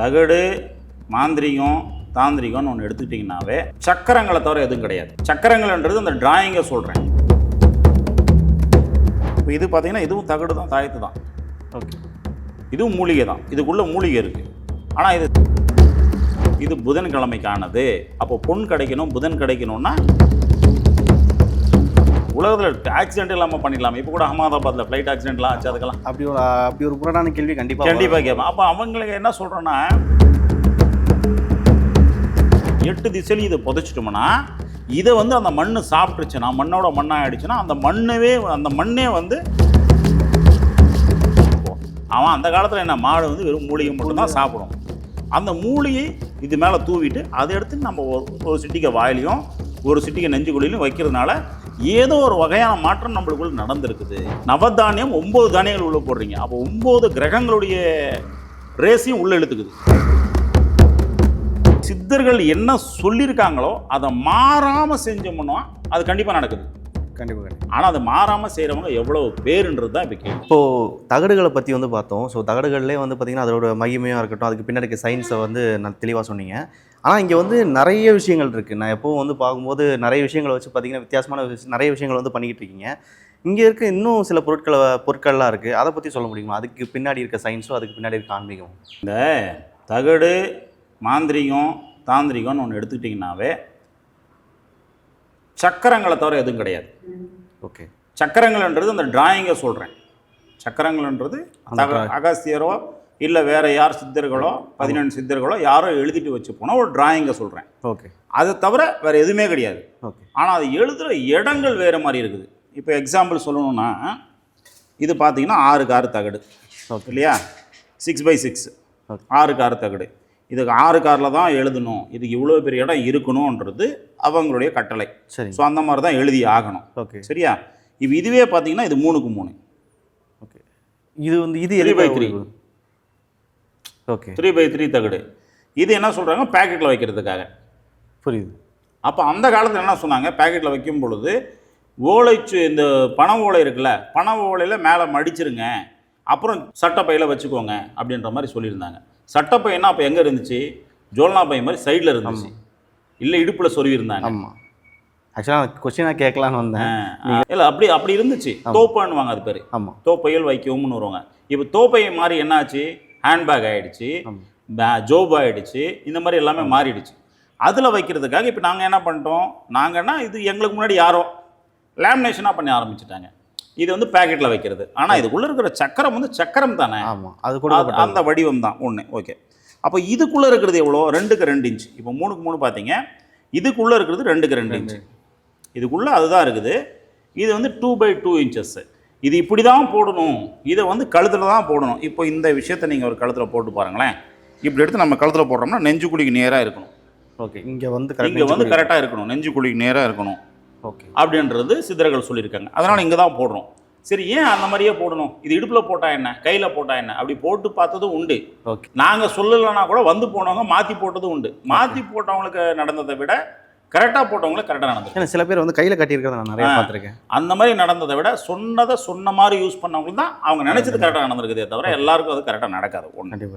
தகடு மாந்திரிகம் தாந்திரிகம்னு ஒன்று எடுத்துக்கிட்டிங்கனாவே சக்கரங்களை தவிர எதுவும் கிடையாது. சக்கரங்கள்ன்றது அந்த டிராயிங்கை சொல்கிறேன் இப்போ இது பார்த்தீங்கன்னா இதுவும் தகடு தான் தாயத்து தான். ஓகே. இதுவும் மூலிகை தான். இதுக்குள்ள மூலிகை இருக்குது ஆனால் இது இது புதன்கிழமைக்கானது. அப்போ பொன் கிடைக்கணும் புதன் கிடைக்கணும்னா உலகத்தில் ஆக்சிடென்ட் இல்லாமல் பண்ணிடலாம். இப்போ கூட அகமதாபாத்தில் ஃப்ளைட் ஆக்சிடென்ட்லாம் ஆச்சு அதுக்கெல்லாம். அப்படி ஒரு அப்படி ஒரு புறடான கேள்வி கண்டிப்பாக கண்டிப்பாக கேட்பேன் அப்போ அவங்களுக்கு என்ன சொல்கிறேன்னா எட்டு திசையிலும் இதை புதைச்சிட்டோம்னா இதை வந்து அந்த மண் சாப்பிட்டுச்சுன்னா மண்ணோட மண்ணாக ஆயிடுச்சுன்னா அந்த மண்ணவே அந்த மண்ணே வந்து அவன் அந்த காலத்தில் என்ன மாடு வந்து வெறும் மூலிகை மட்டும்தான் சாப்பிடும். அந்த மூலிகை இது மேலே தூவிட்டு அதை எடுத்து நம்ம ஒரு சிட்டிக்கை வாயிலையும் ஒரு சிட்டிக்கை நெஞ்சுக்குழியிலும் வைக்கிறதுனால ஏதோ ஒரு வகையான மாற்றம் நம்மளுக்குள்ள நடந்திருக்குது. நவதானியம் ஒம்பது தானியங்கள் உள்ள போடுறீங்க. அப்போ ஒம்பது கிரகங்களுடைய ரேஸையும் உள்ள இழுத்துக்குது. சித்தர்கள் என்ன சொல்லியிருக்காங்களோ அதை மாறாமல் செஞ்சோம்னா அது கண்டிப்பாக நடக்குது. கண்டிப்பாக ஆனால் அதை மாறாமல் செய்கிறவங்க எவ்வளோ பேருன்றது தான் இப்போ கேள்வி. இப்போது தகடுகளை பற்றி வந்து பார்த்தோம். ஸோ தகடுகள்லேயே வந்து பார்த்திங்கன்னா அதோட மகிமையாக இருக்கட்டும் அதுக்கு பின்னாடி இருக்க சயின்ஸை வந்து நான் தெளிவாக சொன்னீங்க. ஆனால் இங்கே வந்து நிறைய விஷயங்கள் இருக்குது நான் எப்போவும் வந்து பார்க்கும்போது நிறைய விஷயங்களை வச்சு பார்த்தீங்கன்னா வித்தியாசமான விஷயம் நிறைய விஷயங்கள் வந்து பண்ணிக்கிட்டு இருக்கீங்க. இங்கே இருக்க இன்னும் சில பொருட்களை பொருட்கள்லாம் இருக்குது அதை பற்றி சொல்ல முடியுமா? அதுக்கு பின்னாடி இருக்க சயின்ஸோ அதுக்கு பின்னாடி இருக்க ஆன்மீகம்? இந்த தகடு மாந்திரிகம் தாந்திரிகம்னு ஒன்று எடுத்துக்கிட்டிங்கனாவே சக்கரங்களை தவிர எதுவும் கிடையாது. ஓகே. சக்கரங்கள்ன்றது அந்த டிராயிங்கை சொல்கிறேன் சக்கரங்கள்ன்றது அகஸ்தியரோ இல்லை வேற யார் சித்தர்களோ பதினெண்டு சித்தர்களோ யாரோ எழுதிட்டு வச்சு போனால் ஒரு டிராயிங்கை சொல்கிறேன் ஓகே. அது தவிர வேற எதுவுமே கிடையாது. ஓகே. ஆனால் அது எழுதுகிற இடங்கள் வேறு மாதிரி இருக்குது. இப்போ எக்ஸாம்பிள் சொல்லணும்னா இது பார்த்தீங்கன்னா ஆறுக்கு ஆறு தகடு. ஓகே. இல்லையா? Six by six. ஆறுக்கு ஆறு தகடு. இதுக்கு ஆறு காரில் தான் எழுதணும். இதுக்கு இவ்வளோ பெரிய இடம் இருக்கணுன்றது அவங்களுடைய கட்டளை. சரிங்க ஸோ அந்த மாதிரி தான் எழுதி ஆகணும். ஓகே. சரியா? இப்போ இதுவே பார்த்தீங்கன்னா இது மூணுக்கு மூணு. ஓகே. இது வந்து இது எதுக்கு three. Okay three by three தகடு. இது என்ன சொல்கிறாங்க பேக்கெட்டில் வைக்கிறதுக்காக. புரியுது. அப்போ அந்த காலத்தில் என்ன சொன்னாங்க? பேக்கெட்டில் வைக்கும் பொழுது ஓலைச்சு இந்த பண ஓலை இருக்குல்ல பண ஓலையில் மேலே மடிச்சிருங்க. அப்புறம் சட்டப்பையில் வச்சுக்கோங்க அப்படின்ற மாதிரி சொல்லியிருந்தாங்க. சட்டப்பையனா அப்போ எங்கே இருந்துச்சு? ஜோல்னா பை மாதிரி சைடில் இருந்துச்சு. இல்லை இடுப்பில் சொருவிருந்தாங்க ஆமாம் ஆக்சுவலாக கொஸ்டினாக கேட்கலான்னு வந்தேன். இல்லை அப்படி அப்படி இருந்துச்சு. தோப்பான்னுவாங்க அது பேர். ஆமாம் தோப்பையில் வைக்கவும்னு வருவாங்க. இப்போ தோப்பை மாதிரி என்னாச்சு ஹேண்ட்பேக் பே- ஜோப் ஆயிடுச்சு இந்த மாதிரி எல்லாமே மாறிடுச்சு. அதில் வைக்கிறதுக்காக இப்போ நாங்கள் என்ன பண்ணிட்டோம்? நாங்கன்னா இது எங்களுக்கு முன்னாடி யாரோ லேமினேஷனாக பண்ணி ஆரம்பிச்சிட்டாங்க. இது வந்து பேக்கெட்டில் வைக்கிறது. ஆனால் இதுக்குள்ளே இருக்கிற சக்கரம் வந்து சக்கரம் தானே? ஆமாம் அது அது- கூட அந்த வடிவம் தான் ஒன்று ஓகே அப்போ இதுக்குள்ளே இருக்கிறது எவ்வளோ? ரெண்டுக்கு ரெண்டு இன்ச் இப்போ மூணுக்கு மூணு பார்த்தீங்க இதுக்குள்ளே இருக்கிறது ரெண்டுக்கு ரெண்டு இன்ச் இதுக்குள்ளே அதுதான் இருக்குது. இது வந்து டூ பை டூ இன்ச்சஸ்ஸு இது இப்படி தான் போடணும். இதை வந்து கழுத்தில் தான் போடணும். இப்போ இந்த விஷயத்தை நீங்கள் ஒரு கழுத்தில் போட்டு பாருங்களேன். இப்படி எடுத்து நம்ம கழுத்தில் போடுறோம்னா நெஞ்சுக்குழிக்கு நேராக இருக்கணும். ஓகே இங்கே வந்து இங்கே வந்து கரெக்டாக இருக்கணும். நெஞ்சுக்குழிக்கு நேராக இருக்கணும். ஓகே. அப்படின்றது சித்தர்கள் சொல்லியிருக்காங்க. அதனால் இங்கே தான் போடுறோம். சரி ஏன் அந்த மாதிரியே போடணும்? இது இடுப்பில் போட்டா என்ன? கையில் போட்டா என்ன? அப்படி போட்டு பார்த்ததும் உண்டு. ஓகே. நாங்கள் சொல்லலைன்னா கூட வந்து போனவங்க மாற்றி போட்டதும் உண்டு. மாற்றி போட்டவங்களுக்கு நடந்ததை விட கரெக்டாக போட்டவங்களுக்கு கரெக்டாக நடந்தது சில பேர் வந்து கையில் கட்டியிருக்கிறத நான் நிறைய. பார்த்துருக்கேன். அந்த மாதிரி நடந்ததை விட சொன்னதை சொன்ன மாதிரி யூஸ் பண்ணவங்களுக்கு தான் அவங்க நினைச்சது கரெக்டாக நடந்திருக்குதே தவிர எல்லாருக்கும் அது கரெக்டாக நடக்காது ஒன்று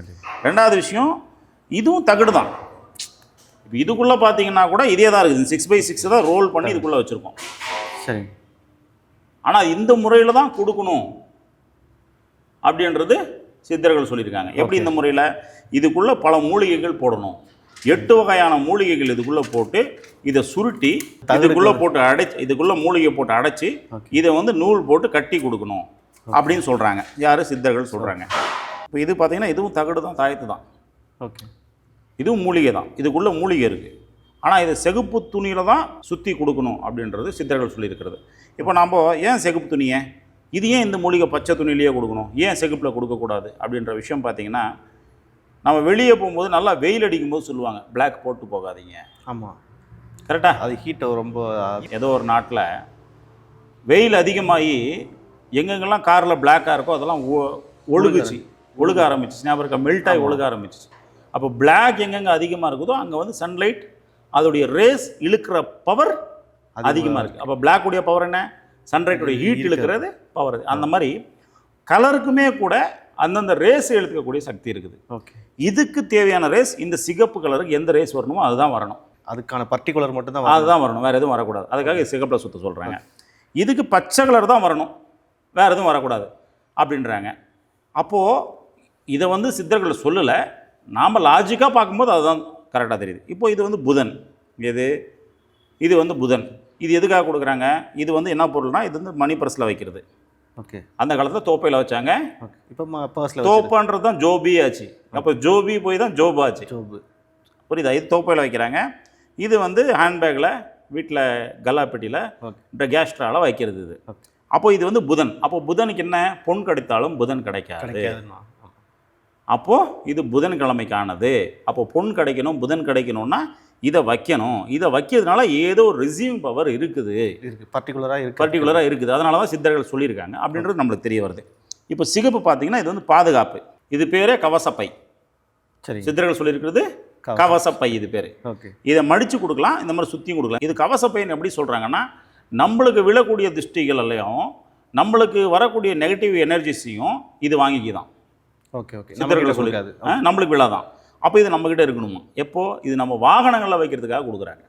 ரெண்டாவது விஷயம் இதுவும் தகடு தான் இப்போ இதுக்குள்ளே பார்த்தீங்கன்னா கூட இதே தான் இருக்குது. சிக்ஸ் பை சிக்ஸ் தான் ரோல் பண்ணி இதுக்குள்ளே வச்சுருக்கோம். சரிங்க ஆனால் இந்த முறையில் தான் கொடுக்கணும் அப்படின்றது சித்தர்கள் சொல்லியிருக்காங்க. எப்படி இந்த முறையில்? இதுக்குள்ளே பல மூலிகைகள் போடணும். எட்டு வகையான மூலிகைகள் இதுக்குள்ளே போட்டு இதை சுருட்டி இதுக்குள்ளே போட்டு அடைச்சி இதுக்குள்ளே மூலிகை போட்டு அடைச்சி. இதை வந்து நூல் போட்டு கட்டி கொடுக்கணும் அப்படின்னு சொல்கிறாங்க யார்? சித்தர்கள் சொல்கிறாங்க இப்போ இது பார்த்தீங்கன்னா இதுவும் தகடு தான் தாயத்து தான். ஓகே. இதுவும் மூலிகை தான். இதுக்குள்ளே மூலிகை இருக்குது ஆனால் இது செகுப்பு துணியில் தான் சுற்றி கொடுக்கணும் அப்படின்றது சித்தர்கள் சொல்லியிருக்கிறது. இப்போ நம்ம ஏன் செகுப்பு துணியை? இது ஏன் இந்த மூலிகை பச்சை துணியிலேயே கொடுக்கணும்? ஏன் செகுப்பில் கொடுக்கக்கூடாது அப்படின்ற விஷயம் பார்த்தீங்கன்னா நம்ம வெளியே போகும்போது நல்லா வெயில் அடிக்கும்போது சொல்லுவாங்க Black போட்டு போகாதீங்க. ஆமாம் கரெக்டாக அது ஹீட்டை ரொம்ப ஏதோ ஒரு நாட்டில் வெயில் அதிகமாகி எங்கெங்கெல்லாம் காரில் பிளாக்காக இருக்கோ அதெல்லாம் ஒ- ஒழுகுச்சு. ஒழுக ஆரம்பிச்சிச்சு. ஞாபகம் இருக்கா? மெல்ட் ஆகி ஒழுக ஆரம்பிச்சிச்சு. அப்போ Black எங்கெங்கே அதிகமாக இருக்குதோ அங்கே வந்து சன்லைட் அதோடைய ரேஸ் இழுக்கிற பவர் அதிகமாக இருக்குது அப்போ Black உடைய பவர் என்ன? சன்லைட்டுடைய ஹீட். இழுக்கிறது பவர் அந்த மாதிரி கலருக்குமே கூட அந்தந்த ரேஸ் எடுத்துக்கக்கூடிய சக்தி இருக்குது. ஓகே இதுக்கு தேவையான ரேஸ் இந்த சிகப்பு கலருக்கு எந்த ரேஸ் வரணுமோ அதுதான் வரணும். அதுக்கான பர்டிகுலர் மட்டும் தான் அதுதான் வரணும். வேறு எதுவும் வரக்கூடாது. அதுக்காக சிகப்பில் சுத்த சொல்கிறாங்க இதுக்கு பச்சை கலர் தான் வரணும். வேறு எதுவும் வரக்கூடாது அப்படின்றாங்க. அப்போது இதை வந்து சித்தர்கள் சொல்லலை. நாம் லாஜிக்காக பார்க்கும்போது அதுதான் கரெக்டாக தெரியுது. இப்போ இது வந்து புதன். எது? இது வந்து புதன். இது எதுக்காக கொடுக்குறாங்க? இது வந்து என்ன பொருள்னா இது வந்து மணி பர்ஸில் வைக்கிறது. ஓகே. அந்த காலத்தில் தோப்பையில் வச்சாங்க. இப்போ பர்ஸில் தோப்பான்றது தான் ஜோபி ஆச்சு. அப்போ ஜோபி போய் தான் ஜோப் ஆச்சு. ஜோபு. புரியுதா? இது தோப்பையில் வைக்கிறாங்க. இது வந்து ஹேண்ட்பேக்கில் வீட்டில் கல்லாப்பெட்டியில் கேஸ்ட்ரால வைக்கிறது இது. அப்போ இது வந்து புதன். அப்போ புதனுக்கு என்ன? பொன் கிடைத்தாலும் புதன் கிடைக்காது. கிடைக்காதுண்ணா அப்போ இது புதன் கிழமைக்கானது அப்போ பொன் கிடைக்கணும் புதன் கிடைக்கணும்னா இதை வைக்கணும். இதை வைக்கிறதுனால ஏதோ ஒரு ரிசீவிங் பவர் இருக்குது. இருக்கு. பர்டிகுலராக இருக்கு. பர்டிகுலராக இருக்குது. அதனால தான் சித்தர்கள் சொல்லியிருக்காங்க. அப்படின்றது நம்மளுக்கு தெரிய வருது. இப்போ சிகப்பு பார்த்தீங்கன்னா இது வந்து பாதுகாப்பு. இது பேரே கவசப்பை. சரி. சித்தர்கள் சொல்லியிருக்கிறது கவச- கவசப்பை இது பேர். ஓகே. இதை மடித்து கொடுக்கலாம். இந்த மாதிரி சுற்றியும் கொடுக்கலாம். இது கவசப்பைன்னு எப்படி சொல்கிறாங்கன்னா நம்மளுக்கு விழக்கூடிய திருஷ்டிகளையும் நம்மளுக்கு வரக்கூடிய நெகட்டிவ் எனர்ஜிஸையும் இது வாங்கிக்கிதான். Okay okay. சித்தர்கள் சொல்லி கொடுக்காது ஆ, நம்மளுக்கு விழாதான். அப்போ இது நம்மக்கிட்ட இருக்கணுமா? எப்போ? இது நம்ம வாகனங்களில் வைக்கிறதுக்காக கொடுக்குறாங்க.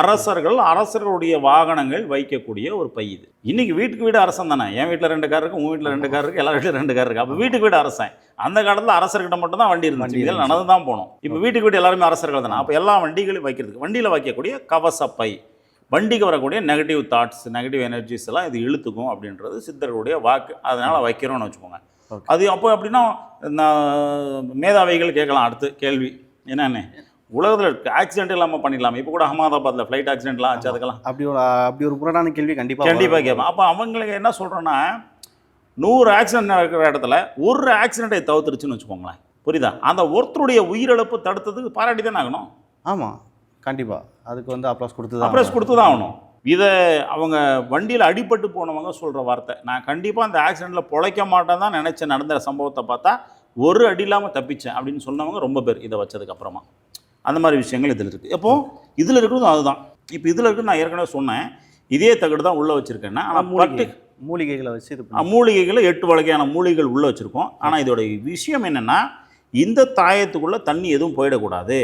அரசர்கள் அரசர்களுடைய வாகனங்கள் வைக்கக்கூடிய ஒரு பை இது. இன்னைக்கு வீட்டுக்கு வீடு அரசன் தானே. என் வீட்டில் ரெண்டு கார் இருக்கு உன் வீட்டில் ரெண்டு கார் இருக்கு எல்லா வீட்டில் ரெண்டு கார் இருக்கு. அப்போ வீட்டுக்கு வீடு அரசன். அந்த காலத்தில் அரசர்கிட்ட மட்டும் தான் வண்டி இருந்துச்சு. இதில் நடந்து தான் போகணும் இப்போ வீட்டுக்கு வீடு எல்லாருமே அரசர்கள் தானே. அப்போ எல்லா வண்டிகளையும் வைக்கிறதுக்கு வண்டியில் வைக்கக்கூடிய கவசப்பை வண்டிக்கு வரக்கூடிய நெகட்டிவ் தாட்ஸ் நெகட்டிவ் எனர்ஜிஸ் எல்லாம் இது இழுத்துக்கும் அப்படின்றது சித்தர்களுடைய வாக்கு. அதனால் வைக்கிறோம்னு வச்சுக்கோங்க. அது அப்போ அப்படின்னா நான் மேதாவிகள் கேட்கலாம் அடுத்து கேள்வி. என்னன்னு? உலகத்தில் ஆக்சிடென்ட் இல்லாமல் பண்ணிடலாமே. இப்போ கூட அகமதாபாத்தில் ஃப்ளைட் ஆக்சிடென்ட்லாம் ஆச்சு அதுக்கெல்லாம். அப்படி ஒரு அப்படி ஒரு புறடான கேள்வி கண்டிப்பாக கண்டிப்பாக கேட்பேன். அப்போ அவங்களுக்கு என்ன சொல்கிறேன்னா நூறு ஆக்சிடென்ட் நடக்கிற இடத்துல ஒரு ஆக்சிடென்ட்டை தவிர்த்துருச்சுன்னு வச்சுக்கோங்களேன். புரியுதா? அந்த ஒருத்தருடைய உயிரிழப்பு தடுத்ததுக்கு பாராட்டி தானே ஆகணும். ஆமாம் கண்டிப்பாக அதுக்கு வந்து அப்ளாஸ் கொடுத்து அப்ரஸ் கொடுத்து தான் ஆகணும். இதை அவங்க வண்டியில் அடிபட்டு போனவங்க சொல்கிற வார்த்தை. நான் கண்டிப்பாக அந்த ஆக்சிடெண்ட்டில் பொழைக்க மாட்டேன் தான் நினச்சேன் நடந்த சம்பவத்தை பார்த்தா ஒரு அடி இல்லாமல் தப்பிச்சேன் அப்படின்னு சொன்னவங்க ரொம்ப பேர் இதை வச்சதுக்கு அப்புறமா. அந்த மாதிரி விஷயங்கள் இதில் இருக்குது எப்போ? இதில் இருக்கிறதும் அதுதான். இப்போ இதில் இருக்குது நான் ஏற்கனவே சொன்னேன். இதே தகடு தான் உள்ளே வச்சுருக்கேன்னா ஆனால் மூலிகை மூலிகைகளை வச்சு மூலிகைகளை எட்டு வகையான மூலிகைகள் உள்ளே வச்சுருக்கோம். ஆனால் இதோட விஷயம் என்னென்னா இந்த தாயத்துக்குள்ளே தண்ணி எதுவும் போயிடக்கூடாது.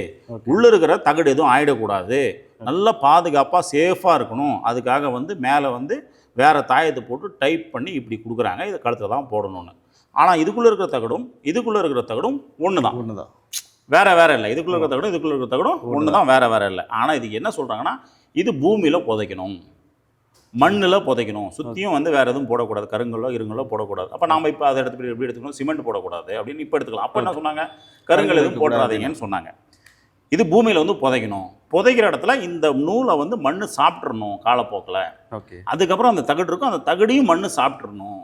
உள்ளே இருக்கிற தகடு எதுவும் ஆயிடக்கூடாது. நல்ல பாதுகாப்பாக சேஃபாக இருக்கணும். அதுக்காக வந்து மேலே வந்து வேறு தாயத்தை போட்டு டைப் பண்ணி இப்படி கொடுக்குறாங்க. இதை கழுத்தில் தான் போடணும்னு. ஆனால் இதுக்குள்ளே இருக்கிற தகடும் இதுக்குள்ளே இருக்கிற தகடும் ஒன்று தான் ஒன்று தான் வேற வேற இல்லை. இதுக்குள்ள இருக்கிற தகடும் இதுக்குள்ள இருக்கிற தகடும் ஒன்று தான் வேற வேற இல்லை. ஆனால் இதுக்கு என்ன சொல்கிறாங்கன்னா இது பூமியில் புதைக்கணும். மண்ணில் புதைக்கணும். சுற்றியும் வந்து வேற எதுவும் போடக்கூடாது. கருங்கல்லோ இருங்கல்லோ போடக்கூடாது. அப்போ நாம இப்போ அதை எடுத்து எப்படி எடுத்துக்கணும்? சிமெண்ட் போடக்கூடாது. அப்படின்னு இப்போ எடுத்துக்கலாம். அப்போ என்ன சொன்னாங்க? கருங்கல் எதுவும் போடாதீங்கன்னு சொன்னாங்க. இது பூமியில் வந்து புதைக்கணும். புதைக்கிற இடத்துல இந்த நூலை வந்து மண் சாப்பிட்றணும் காலப்போக்கில். ஓகே. அதுக்கப்புறம் அந்த தகடு இருக்கும் அந்த தகடையும் மண் சாப்பிட்றணும்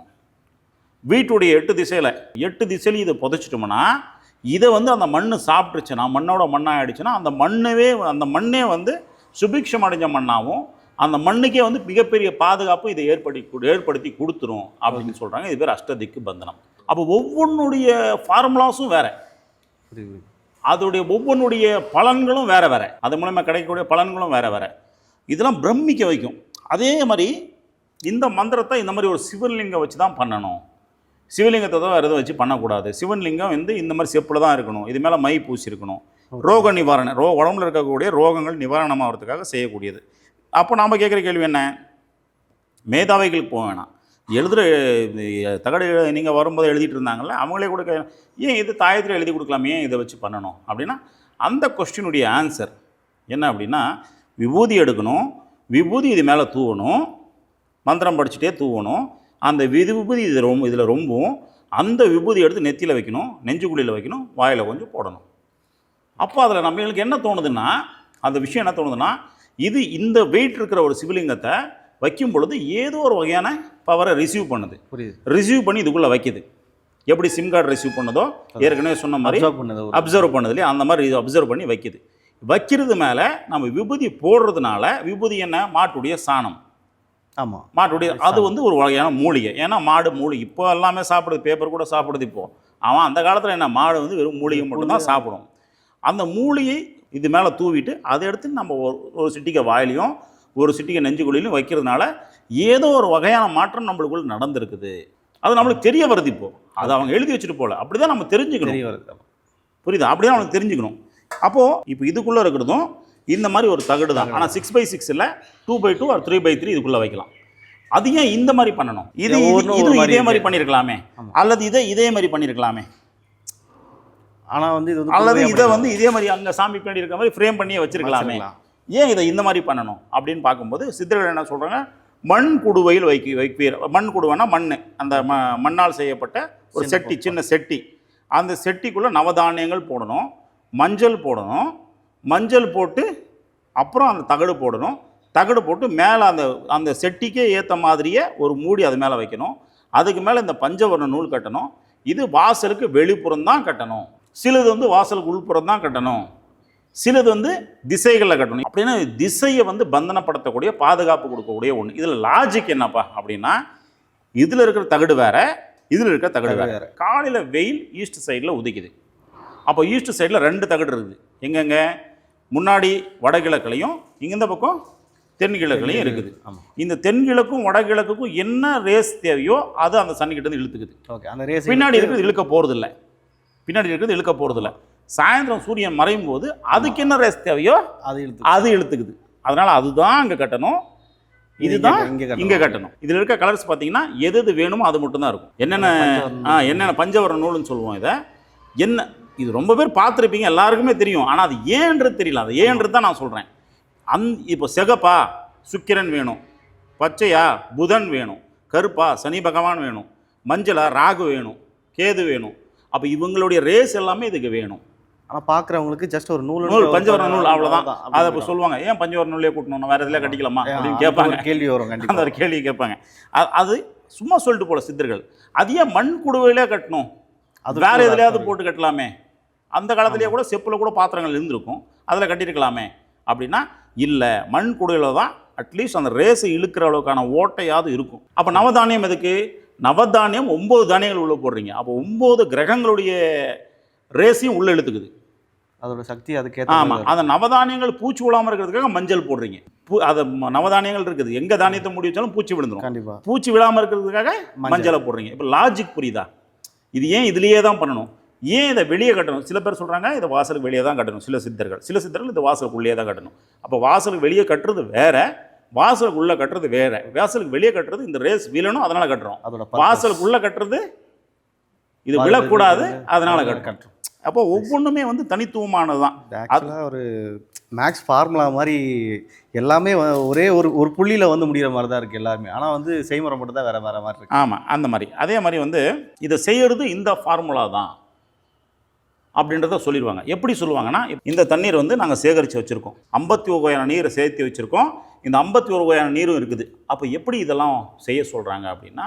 வீட்டுடைய எட்டு திசையில் எட்டு திசையிலையும் இதை புதைச்சிட்டோம்னா இதை வந்து அந்த மண் சாப்பிட்டுருச்சுன்னா மண்ணோட மண்ணாக ஆயிடுச்சுன்னா அந்த மண்ணவே அந்த மண்ணே வந்து சுபிக்ஷம் அடைஞ்ச மண்ணாகவும் அந்த மண்ணுக்கே வந்து மிகப்பெரிய பாதுகாப்பு இதை ஏற்படுத்தி ஏற்படுத்தி கொடுத்துரும் அப்படின்னு சொல்கிறாங்க இது பேர் அஷ்டதிக்கு பந்தனம். அப்போ ஒவ்வொன்றுடைய ஃபார்முலாஸும் வேற. அதோடைய ஒவ்வொன்றுடைய பலன்களும் வேற வேற. அது மூலமா கிடைக்கக்கூடிய பலன்களும் வேற வேற. இதெல்லாம் பிரமிக்க வைக்கும். அதே மாதிரி இந்த மந்திரத்தை இந்த மாதிரி ஒரு சிவலிங்கம் வச்சு தான் பண்ணணும். சிவலிங்கத்தை தான் வேறு எதுவும் வச்சு பண்ணக்கூடாது. சிவலிங்கம் வந்து இந்த மாதிரி செப்பில் தான் இருக்கணும். இது மேலே மை பூசி இருக்கணும் ரோக நிவாரணம் ரோ உடம்புல இருக்கக்கூடிய ரோகங்கள் நிவாரணமாகறதுக்காக செய்யக்கூடியது. அப்போ நாம் கேட்குற கேள்வி என்ன? மேதாவிகளுக்கு போக வேணாம். எழுதுகிற தகடு நீங்கள் வரும்போது எழுதிட்டு இருந்தாங்கல்ல அவங்களே கூட ஏன் இது தாயத்தில் எழுதி கொடுக்கலாமே ஏன் இதை வச்சு பண்ணணும்? அப்படின்னா அந்த கொஸ்டினுடைய ஆன்சர் என்ன அப்படின்னா விபூதி எடுக்கணும் விபூதி இது மேலே தூவணும் மந்திரம் படிச்சுட்டே தூவணும் அந்த விபூதி இது ரொம்ப இதில் ரொம்பவும் அந்த விபூதி எடுத்து நெத்தியில் வைக்கணும் நெஞ்சுக்குழியில் வைக்கணும் வாயில் கொஞ்சம் போடணும். அப்போ அதில் நம்மளுக்கு என்ன தோணுதுன்னா அந்த விஷயம் என்ன தோணுதுன்னா இது இந்த வெயிட் இருக்கிற ஒரு சிவலிங்கத்தை வைக்கும் பொழுது ஏதோ ஒரு வகையான பவரை ரிசீவ் பண்ணுது. புரியுது. ரிசீவ் பண்ணி இதுக்குள்ளே வைக்குது. எப்படி சிம் கார்டு ரிசீவ் பண்ணதோ? ஏற்கனவே சொன்ன மாதிரி அப்சர்வ் பண்ணது அப்சர்வ் பண்ணது இல்லையா? அந்த மாதிரி அப்சர்வ் பண்ணி வைக்குது. வைக்கிறது மேலே நம்ம விபூதி போடுறதுனால விபூதி என்ன? மாட்டுடைய சாணம். ஆமாம் மாட்டுடைய அது வந்து ஒரு வகையான மூலிகை. ஏன்னா மாடு மூலிகை இப்போ எல்லாமே சாப்பிடுது பேப்பர் கூட சாப்பிடுது இப்போ. அவன் அந்த காலத்தில் என்ன? மாடு வந்து வெறும் மூலிகை மட்டும்தான் சாப்பிடும். அந்த மூலிகை இது மேலே தூவிட்டு அதை எடுத்து நம்ம ஒரு ஒரு சிட்டிக்கை வாயிலையும் ஒரு சிட்டிக்கை நெஞ்சுக்குழியிலும் வைக்கிறதுனால ஏதோ ஒரு வகையான மாற்றம் நம்மளுக்குள்ள நடந்திருக்குது. அது நம்மளுக்கு தெரிய வருது இப்போ. அதை அவங்க எழுதி வச்சுட்டு போல அப்படி தான் நம்ம தெரிஞ்சுக்கணும். புரியுதா? அப்படி தான் அவனுக்கு தெரிஞ்சுக்கணும். அப்போது இப்போ இதுக்குள்ளே இருக்கிறதும் இந்த மாதிரி ஒரு தகடு தான் ஆனால் சிக்ஸ் பை சிக்ஸ் இல்லை two by two or three by three இதுக்குள்ளே வைக்கலாம். அது ஏன் இந்த மாதிரி பண்ணணும்? இது இது இது- மாதிரி. பண்ணியிருக்கலாமே. அல்லது இதை இதே மாதிரி பண்ணியிருக்கலாமே. ஆனா வந்து இது அல்லது இதை வந்து இதே மாதிரி அங்கே சாமி பின்னாடி இருக்க மாதிரி ஃப்ரேம் பண்ணியே வச்சிருக்கலாம். ஏன் இதை இந்த மாதிரி பண்ணணும் அப்படின்னு பார்க்கும்போது சித்தர்கள் என்ன சொல்கிறாங்க மண் குடுவையில் வைக்க வைப்பீர். மண் குடுவைனா மண் அந்த ம மண்ணால் செய்யப்பட்ட ஒரு செட்டி சின்ன செட்டி. அந்த செட்டிக்குள்ளே நவதானியங்கள் போடணும் மஞ்சள் போடணும் மஞ்சள் போட்டு அப்புறம் அந்த தகடு போடணும். தகடு போட்டு மேலே அந்த அந்த செட்டிக்கே ஏற்ற மாதிரியே ஒரு மூடி அது மேலே வைக்கணும். அதுக்கு மேலே இந்த பஞ்சவர்ண நூல் கட்டணும். இது வாசலுக்கு வெளிப்புறம் தான் கட்டணும். சிலது வந்து வாசலுக்கு உள்புறம் தான் கட்டணும். சிலது வந்து திசைகளில் கட்டணும். அப்படின்னா திசையை வந்து பந்தனப்படுத்தக்கூடிய பாதுகாப்பு கொடுக்கக்கூடிய ஒன்று இதில் லாஜிக் என்னப்பா அப்படின்னா இதில் இருக்கிற தகடு வேற இதில் இருக்கிற தகடு வேற. காலையில் வெயில் ஈஸ்ட் சைடில் உதிக்குது. அப்போ ஈஸ்ட் சைடில் ரெண்டு தகடு இருக்குது. எங்கெங்க? முன்னாடி வடகிழக்குலையும் இங்க இந்த பக்கம் தென்கிழக்குலையும் இருக்குது. இந்த தென்கிழக்கும் வடகிழக்குக்கும் என்ன ரேஸ் தேவையோ அது அந்த சன்னிக்கிட்ட இருந்து இழுத்துக்குது. ஓகே அந்த ரேஸ் பின்னாடி இருக்கிறது இழுக்க போகிறதில்ல பின்னாடி இருக்கிறது இழுக்க போகிறதில்ல சாயந்தரம் சூரியன் மறையும் போது அதுக்கு என்ன ரேஸ் தேவையோ அது இழுத்து அது இழுத்துக்குது. அதனால அதுதான் அங்கே கட்டணும். இதுதான் இங்க கட்டணும். இங்கே கட்டணும். இதில் இருக்க கலர்ஸ் பார்த்தீங்கன்னா எது எது வேணுமோ அது மட்டும்தான் இருக்கும். என்னென்ன என்னென்ன பஞ்சவர நூல்னு சொல்லுவோம் இதை. என்ன இது ரொம்ப பேர் பார்த்துருப்பீங்க எல்லாருக்குமே தெரியும். ஆனால் அது ஏன்றது தெரியல. அது ஏன்றது தான் நான் சொல்கிறேன் அந் இப்போ சிகப்பா சுக்கிரன் வேணும். பச்சையா புதன் வேணும். கருப்பா சனி பகவான் வேணும். மஞ்சளா ராகு வேணும். கேது வேணும். அப்போ இவங்களுடைய ரேஸ் எல்லாமே இதுக்கு வேணும். ஆனா பாக்குறவங்களுக்கு ஜஸ்ட் ஒரு நூல் நூல் பஞ்சவர்ண நூல் அவ்வளோதான் அதை இப்போ சொல்லுவாங்க. ஏன் பஞ்சவர்ண நூலே கூட்டணும் வேற எதுல கட்டிக்கலாமா? அப்படின்னு கேட்பாங்க. கேள்வி வரும் அந்த ஒரு கேள்வி கேட்பாங்க. அ- அது சும்மா சொல்லிட்டு போல சித்தர்கள். அது ஏன் மண் குடுவையிலே கட்டணும்? அது வேற எதுலையாவது போட்டு கட்டலாமே. அந்த காலத்திலேயே கூட செப்புல கூட பாத்திரங்கள் இருந்திருக்கும். அதில் கட்டியிருக்கலாமே. அப்படின்னா இல்லை மண் குடுவையில் தான் அட்லீஸ்ட் அந்த ரேஸை இழுக்கிற அளவுக்கான ஓட்டையாவது இருக்கும். அப்போ நவதானியம் எதுக்கு? நவதானியம் ஒம்பது தானியங்கள் உள்ள போடுறீங்க. அப்போ ஒம்பது கிரகங்களுடைய ரேஸையும் உள்ள இழுத்துக்குது. அதோட சக்தி அதுக்கேற்ற ஆமாம் அந்த நவதானியங்கள் பூச்சி விழாமல் இருக்கிறதுக்காக மஞ்சள் போடுறீங்க. பூ அது நவதானியங்கள் இருக்குது. எங்கே தானியத்தை மூடி வச்சாலும் பூச்சி விழுந்துரும். கண்டிப்பா. பூச்சி விழாமல் இருக்கிறதுக்காக மஞ்சள். போடுறீங்க. இப்போ லாஜிக் புரியுதா? இது ஏன் இதுலேயே தான் பண்ணணும்? ஏன் இதை வெளியே கட்டணும்? சில பேர் சொல்கிறாங்க இதை வாசலுக்கு வெளியே தான் கட்டணும். சில சித்தர்கள். சில சித்தர்கள் இந்த வாசலுக்கு உள்ளே தான் கட்டணும். அப்போ வாசலுக்கு வெளியே கட்டுறது வேற வாசலுக்கு உள்ளே கட்டுறது வேற. வாசலுக்கு வெளியே கட்டுறது இந்த ரேஸ் விழணும் அதனால கட்டுறோம். அதோட வாசலுக்கு உள்ளே கட்டுறது இது விழக்கூடாது அதனால கட்டுறோம். அப்போ ஒவ்வொன்றுமே வந்து தனித்துவமானது தான் ஆக்சுவலாக ஒரு மேக்ஸ் ஃபார்முலா மாதிரி எல்லாமே ஒரே ஒரு ஒரு புள்ளியில் வந்து முடிகிற மாதிரி தான் இருக்குது எல்லாருமே. ஆனால் வந்து செய்முறை மட்டும் தான் வேற வேற மாதிரி இருக்கு. ஆமாம் அந்த மாதிரி. அதே மாதிரி வந்து இதை செய்யறது இந்த ஃபார்முலா தான் அப்படின்றத சொல்லிடுவாங்க எப்படி சொல்லுவாங்கன்னா இந்த தண்ணீர் வந்து நாங்கள் சேகரித்து வச்சுருக்கோம். ஐம்பத்தி ஒரு வகையான நீரை சேர்த்து வச்சுருக்கோம். இந்த ஐம்பத்தி ஒரு வகையான நீரும் இருக்குது. அப்போ எப்படி இதெல்லாம் செய்ய சொல்கிறாங்க அப்படின்னா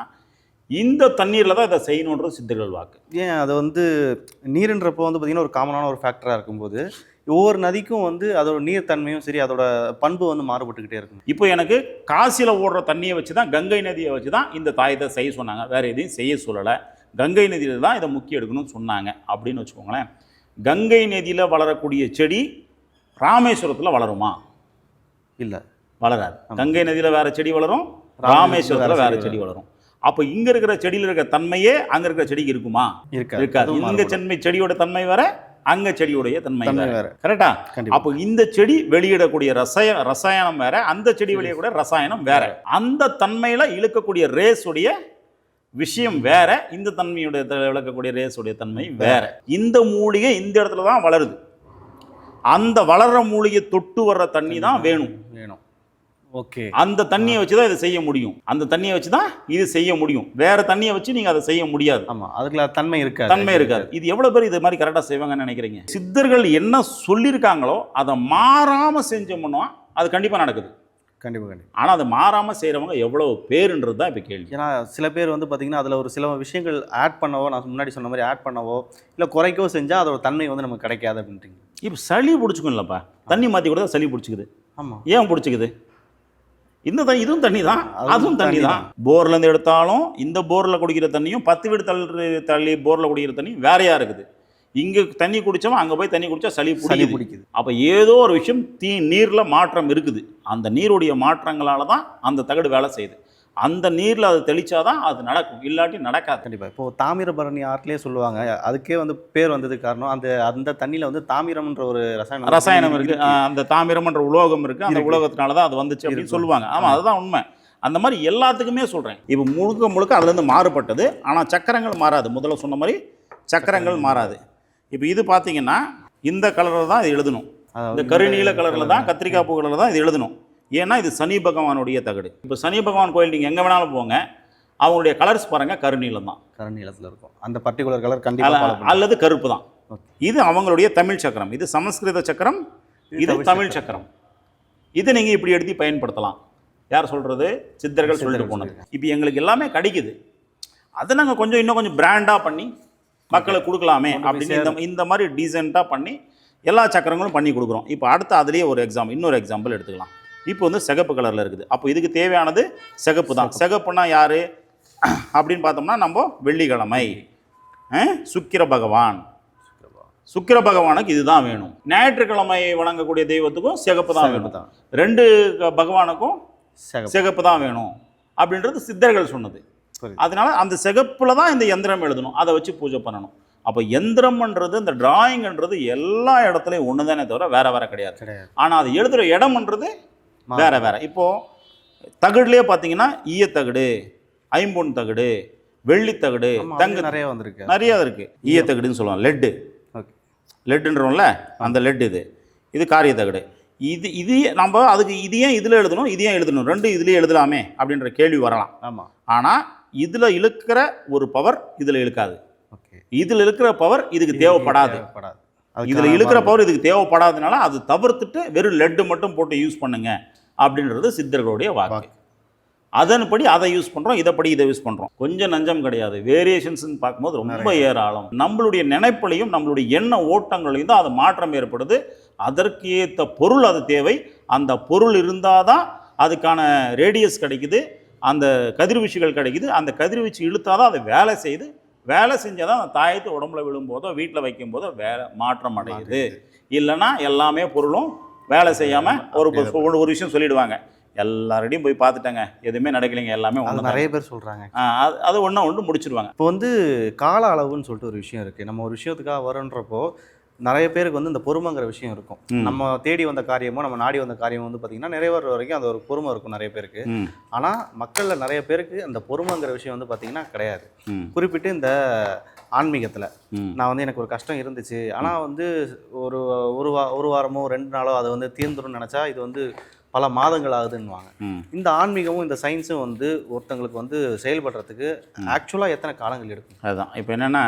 இந்த தண்ணீரில் தான் இதை செய்யணுன்றது சித்தர்கள் வாக்கு. ஏன்? அது வந்து நீருன்றப்போ வந்து பார்த்திங்கன்னா ஒரு காமனான ஒரு ஃபேக்டராக இருக்கும்போது ஒவ்வொரு நதிக்கும் வந்து அதோட நீர் தன்மையும் சரி அதோட பண்பு வந்து மாறுபட்டுக்கிட்டே இருக்கும் இப்போ எனக்கு காசியில் ஓடுற தண்ணியை வச்சு தான் கங்கை நதியை வச்சு தான் இந்த தாயத்தை செய்ய சொன்னாங்க. வேறு எதையும் செய்ய சொல்லலை. கங்கை நதியில் தான் இதை முக்கிய எடுக்கணும்னு சொன்னாங்க அப்படின்னு வச்சுக்கோங்களேன். கங்கை நதியில் வளரக்கூடிய செடி ராமேஸ்வரத்தில் வளருமா? இல்லை. வளராது. கங்கை நதியில் வேற செடி வளரும் ராமேஸ்வரத்துல வேற செடி வளரும். அப்போ இங்கே இருக்கிற செடியில் இருக்கிற தன்மையே அங்கே இருக்கிற செடிக்கு இருக்குமா? இருக்காது. இருக்காது. இங்கே. சென்மை செடியோட தன்மை வேற அங்கே செடியோடைய தன்மை வேற. கரெக்டா? அப்போ இந்த செடி வெளியிடக்கூடிய ரசாய ரசாயனம் வேற அந்த செடி வெளியிடக்கூடிய ரசாயனம் வேற. அந்த தன்மையில இழுக்கக்கூடிய ரேஸ் உடைய விஷயம் வேற இந்த தன்மையுடைய விளக்கக்கூடிய ரேஸ் உடைய தன்மை வேற. இந்த மூலிகை இந்த இடத்துல தான் வளருது. அந்த வளர்ற மூலிகை தொட்டு வர்ற தண்ணி தான் வேணும். ஓகே. அந்த தண்ணியை வச்சு தான் இதை செய்ய முடியும். அந்த தண்ணியை வச்சு தான் இது செய்ய முடியும். வேற தண்ணியை வச்சு நீங்க அதை செய்ய முடியாது. ஆமா அதுக்குள்ள தன்மை இருக்காது. தன்மை இருக்காது. இது எவ்வளவு பேர் இது மாதிரி கரெக்டாக செய்வாங்கன்னு நினைக்கிறீங்க? சித்தர்கள் என்ன சொல்லியிருக்காங்களோ அதை மாறாம செஞ்சோம்னா அது கண்டிப்பா நடக்குது. கண்டிப்பா கண்டிப்பா. ஆனா அதை மாறாம செய்றவங்க எவ்வளவு பேருன்றது தான் இப்போ கேள்வி. ஏன்னா சில பேர் வந்து பார்த்தீங்கன்னா அதில் ஒரு சில விஷயங்கள் ஆட் பண்ணவோ நான் முன்னாடி சொன்ன மாதிரி ஆட் பண்ணவோ இல்லை குறைக்கவோ செஞ்சால் அதோட தன்மை வந்து நமக்கு கிடைக்காது அப்படின்றீங்க. இப்போ சளி பிடிச்சிக்கும்லப்பா. தண்ணி மாற்றி கூட சளி பிடிச்சிக்குது. ஆமாம் ஏன் பிடிச்சிக்குது? இந்த தண்ணி இதுவும் தண்ணி தான் அதுவும் தண்ணி தான் போர்லேருந்து எடுத்தாலும் இந்த போரில் குடிக்கிற தண்ணியும் பத்து வீடு தள்ளி தள்ளி போரில் குடிக்கிற தண்ணி வேறையா இருக்குது? இங்கே தண்ணி குடிச்சவன் அங்கே போய் தண்ணி குடிச்சா சளி சளி பிடிக்குது. அப்போ ஏதோ ஒரு விஷயம் தீ நீரில் மாற்றம் இருக்குது. அந்த நீருடைய மாற்றங்களால தான் அந்த தகடு வேலை செய்யுது. அந்த நீரில் அது தெளிச்சாதான் அது நடக்கும். இல்லாட்டி நடக்காது. கண்டிப்பாக இப்போ தாமிரபரணி ஆற்றுலேயே சொல்லுவாங்க. அதுக்கே வந்து பேர் வந்ததுக்கு காரணம். அந்த அந்த தண்ணியில் வந்து தாமிரம்ன்ற ஒரு ரசாயனம் ரசாயனம் இருக்கு. ஆஹ் அந்த தாமிரம்ன்ற உலோகம் இருக்கு. அந்த. உலோகத்தினால தான் அது வந்துச்சு அப்படின்னு. சொல்லுவாங்க. ஆமா அதுதான் உண்மை. அந்த மாதிரி எல்லாத்துக்குமே சொல்றேன். இப்போ முழுக்க முழுக்க அதுல இருந்து மாறுபட்டது. ஆனா சக்கரங்கள் மாறாது. முதல்ல சொன்ன மாதிரி சக்கரங்கள் மாறாது. இப்போ இது பார்த்தீங்கன்னா இந்த கலரில் தான் இது எழுதணும். அதாவது இந்த கருநீல கலரில் தான் கத்திரிக்காய் பூ கலரில் தான் இது எழுதணும். ஏன்னா இது சனி பகவானுடைய தகடு. இப்போ சனி பகவான் கோயில் நீங்கள் எங்கே வேணாலும் போங்க. அவங்களுடைய கலர்ஸ் பாருங்க கருநீலம் தான். கருநீளத்தில் இருக்கும். அந்த பர்டிகுலர் கலர் கண்டிப்பாக அல்லது கருப்பு தான். இது அவங்களுடைய தமிழ் சக்கரம். இது சமஸ்கிருத சக்கரம் இது தமிழ் சக்கரம். இதை நீங்கள் இப்படி எடுத்து பயன்படுத்தலாம். யார் சொல்றது? சித்தர்கள் சொல்லிட்டு போனது. இப்போ எங்களுக்கு எல்லாமே கிடைக்குது. அதை நாங்கள் கொஞ்சம் இன்னும் கொஞ்சம் பிராண்டாக பண்ணி மக்களுக்கு கொடுக்கலாமே அப்படின்னு இந்த இந்த மாதிரி டீசெண்டாக பண்ணி எல்லா சக்கரங்களும் பண்ணி கொடுக்குறோம். இப்போ அடுத்து அதுலேயே ஒரு எக்ஸாம்பிள் இன்னொரு எக்ஸாம்பிள் எடுத்துக்கலாம். இப்போ வந்து சிகப்பு கலரில் இருக்குது. அப்போ இதுக்கு தேவையானது சிகப்பு தான். சிகப்புனா யார்? அப்படின்னு பார்த்தோம்னா நம்ம வெள்ளிக்கிழமை. சுக்கிர பகவான். சுக்கிர பகவானுக்கு இதுதான் வேணும். ஞாயிற்றுக்கிழமை வணங்கக்கூடிய தெய்வத்துக்கும் சிகப்பு தான் வேணும். தான். ரெண்டு பகவானுக்கும் சிகப்பு. தான் வேணும். அப்படின்றது சித்தர்கள் சொன்னது. அதனால அந்த சிகப்புல தான் இந்த எந்திரம் எழுதணும். அதை வச்சு பூஜை பண்ணணும். அப்போ எந்திரம்ன்றது இந்த டிராயிங்ன்றது எல்லா இடத்துலையும் ஒன்று தானே தவிர வேற வேற கிடையாது. கிடையாது. ஆனால் அது எழுதுகிற இடம்ன்றது. வேற வேற. இப்போ தகடுலேயே பார்த்தீங்கன்னா ஈயத்தகடு ஐம்பொன் தகடு வெள்ளித்தகடு தங்க நிறைய வந்திருக்கு. நிறைய இருக்கு. ஈயத்தகடுன்னு சொல்லுவாங்க. லெட்டு. ஓகே. லெட்டுன்றோம்ல அந்த லெட் இது. இது காரிய தகடு இது இது நம்ம அதுக்கு இது ஏன் இதில் எழுதணும் இது ஏன் எழுதணும்? ரெண்டு இதுலேயே எழுதலாமே அப்படின்ற கேள்வி வரலாம். ஆமாம் ஆனால் இதில் இழுக்கிற ஒரு பவர் இதில் இழுக்காது. ஓகே. இதில் இருக்கிற பவர் இதுக்கு தேவைப்படாது. தேவைப்படாது. இதில் இழுக்கிற. பவர் இதுக்கு தேவைப்படாதனால அது தவிர்த்துட்டு வெறும் லெட்டு மட்டும் போட்டு யூஸ் பண்ணுங்க அப்படின்றது சித்தர்களுடைய வாக்கு. அதன்படி அதை யூஸ் பண்ணுறோம் இதைப்படி இதை யூஸ் பண்ணுறோம் கொஞ்சம் நஞ்சம் கிடையாது. வேரியேஷன்ஸ்னு பார்க்கும்போது ரொம்ப ஏராளம். நம்மளுடைய நினைப்பிலையும் நம்மளுடைய எண்ண ஓட்டங்களையும் தான் அது மாற்றம் ஏற்படுது. அதற்கு ஏற்ற பொருள் அது தேவை. அந்த பொருள் இருந்தால் தான் அதுக்கான ரேடியஸ் கிடைக்குது. அந்த கதிர்வீச்சுகள் கிடைக்குது. அந்த கதிர்வீச்சு இழுத்தாதான் தான் அது வேலை செய்யுது. வேலை செஞ்சால் தான் அந்த தாயத்து உடம்புல விழும்போதோ வீட்டில் வைக்கும்போதோ வேலை மாற்றம் அடையுது. இல்லைன்னா எல்லாமே பொருளும் வேலை செய்யாமல் ஒரு ஒரு- விஷயம் சொல்லிடுவாங்க. எல்லாருடையும் போய் பார்த்துட்டாங்க. எதுவுமே நடக்கலைங்க எல்லாமே ஒன்று நிறைய பேர் சொல்றாங்க. அது அது ஒன்றா ஒன்று முடிச்சிடுவாங்க இப்போ வந்து கால அளவுன்னு சொல்லிட்டு ஒரு விஷயம் இருக்கு. நம்ம ஒரு விஷயத்துக்காக வரோன்றப்போ நிறைய பேருக்கு வந்து இந்த பொறுமைங்கிற விஷயம் இருக்கும். நம்ம தேடி வந்த காரியமோ நம்ம நாடி வந்த காரியமோ வந்து பார்த்தீங்கன்னா நிறைவேற வரைக்கும் அது ஒரு பொறுமை இருக்கும் நிறைய பேருக்கு. ஆனால் மக்களில் நிறைய பேருக்கு அந்த பொறுமைங்கிற விஷயம் வந்து பார்த்தீங்கன்னா கிடையாது. குறிப்பிட்டு இந்த ஆன்மீகத்தில். நான் வந்து எனக்கு ஒரு கஷ்டம் இருந்துச்சு. ஆனால் வந்து ஒரு ஒரு வா ஒரு வாரமோ ரெண்டு நாளோ அதை வந்து தீர்ந்துரும்னு நினச்சா இது வந்து பல மாதங்கள் ஆகுதுன்னுவாங்க. இந்த ஆன்மீகமும் இந்த சயின்ஸும் வந்து ஒருத்தங்களுக்கு வந்து செயல்படுறதுக்கு ஆக்சுவலாக எத்தனை காலங்கள் எடுக்கும்? அதுதான் இப்போ என்னென்னா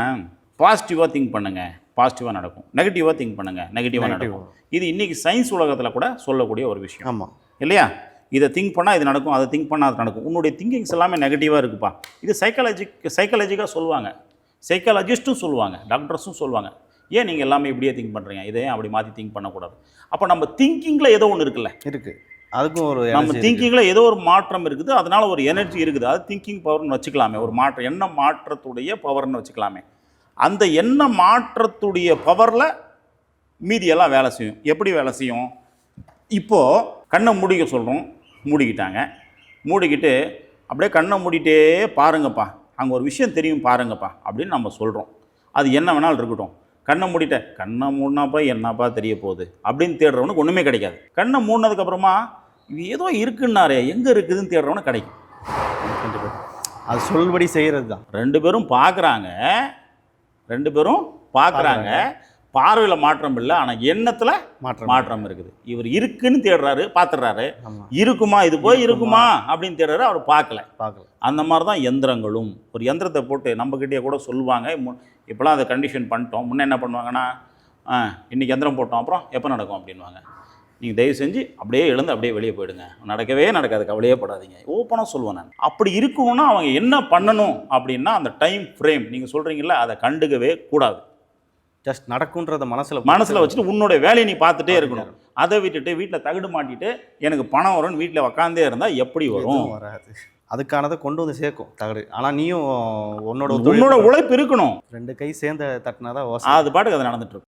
பாசிட்டிவாக திங்க் பண்ணுங்க. பாசிட்டிவாக நடக்கும். நெகட்டிவாக திங்க் பண்ணுங்க. நெகட்டிவாக. நடக்கும். இது இன்னைக்கு சயின்ஸ் உலகத்தில் கூட சொல்லக்கூடிய ஒரு விஷயம். ஆமாம் இல்லையா? இதை திங்க் பண்ணால் இது நடக்கும் அதை திங்க் பண்ணால் அது நடக்கும். உன்னுடைய திங்கிங்ஸ் எல்லாமே நெகட்டிவாக இருக்குப்பா. இது சைக்காலஜிக் சைக்காலஜிக்காக சொல்லுவாங்க. சைக்காலஜிஸ்ட்டும் சொல்லுவாங்க. டாக்டர்ஸும் சொல்லுவாங்க. ஏன் நீங்கள் எல்லாமே இப்படியே திங்க் பண்ணுறீங்க இதை ஏன் அப்படி மாற்றி திங்க் பண்ணக்கூடாது? அப்போ நம்ம திங்கிங்கில் ஏதோ ஒன்று இருக்குல்ல? இருக்கு. அதுக்கும் ஒரு நம்ம. திங்கிங்கில் ஏதோ ஒரு மாற்றம் இருக்குது. அதனால ஒரு எனர்ஜி இருக்குது. அது திங்கிங் பவர்னு வச்சுக்கலாமே. ஒரு மாற்றம் எண்ண மாற்றத்துடைய பவர்னு வச்சுக்கலாமே. அந்த எண்ண மாற்றத்துடைய பவரில் மீதியெல்லாம் வேலை செய்யும். எப்படி வேலை செய்யும்? இப்போது கண்ணை மூடிக்க சொல்கிறோம் மூடிக்கிட்டாங்க. மூடிக்கிட்டு அப்படியே கண்ணை மூடிட்டே பாருங்கப்பா. அங்கே ஒரு விஷயம் தெரியும் பாருங்கப்பா அப்படின்னு நம்ம சொல்கிறோம் அது என்ன வேணாலும் இருக்கட்டும். கண்ணை மூடிட்ட கண்ணை மூடினாப்பா என்னப்பா தெரிய போகுது? அப்படின்னு தேடுறவனுக்கு ஒன்றுமே கிடைக்காது. கண்ணை மூடினதுக்கப்புறமா இது ஏதோ இருக்குன்னாரே எங்கே இருக்குதுன்னு தேடுறவனுக்கு கிடைக்கும். அது சொல்படி செய்கிறது தான் ரெண்டு பேரும் பார்க்குறாங்க ரெண்டு பேரும் பார்க்குறாங்க. பார்வையில் மாற்றம் இல்லை ஆனால் எண்ணத்தில் மாற்றம் மாற்றம் இருக்குது. இவர் இருக்குன்னு தேடுறாரு பார்த்துடுறாரு. இருக்குமா இது போய் இருக்குமா? அப்படின்னு தேடுறாரு அவர் பார்க்கல. பார்க்கல. அந்த மாதிரி தான் எந்திரங்களும். ஒரு எந்திரத்தை போட்டு நம்மக்கிட்டே கூட சொல்லுவாங்க. இப்போலாம் அதை கண்டிஷன் பண்ணிட்டோம். முன்ன என்ன பண்ணுவாங்கன்னா ஆ இன்னைக்கு எந்திரம் போட்டோம் அப்புறம் எப்போ நடக்கும்? அப்படின்வாங்க நீங்கள் தயவு செஞ்சு அப்படியே எழுந்து அப்படியே வெளியே போயிடுங்க. நடக்கவே நடக்காது கவலையே படாதீங்க. ஓப்பனாக சொல்லுவேன் நான். அப்படி இருக்கணும்னா அவங்க என்ன பண்ணணும் அப்படின்னா அந்த டைம் ஃப்ரேம் நீங்கள் சொல்கிறீங்களா அதை கண்டுக்கவே கூடாது. ஜஸ்ட் நடக்குன்றத மனசில் மனசில் வச்சுட்டு உன்னோட வேலையை நீ பார்த்துட்டே இருக்கணும். அதை விட்டுட்டு வீட்டில் தகுடு மாட்டிட்டு எனக்கு பணம் வரும்னு வீட்டில் உக்காந்தே இருந்தால் எப்படி வரும்? வராது. அதுக்கானதை கொண்டு வந்து சேர்க்கும் தகடு. ஆனால் நீயும் உன்னோட உன்னோட உழைப்பு இருக்கணும். ரெண்டு கை சேர்ந்த தட்டினாதான் ஓசை அது பாட்டுக்கு அது நடந்துட்டு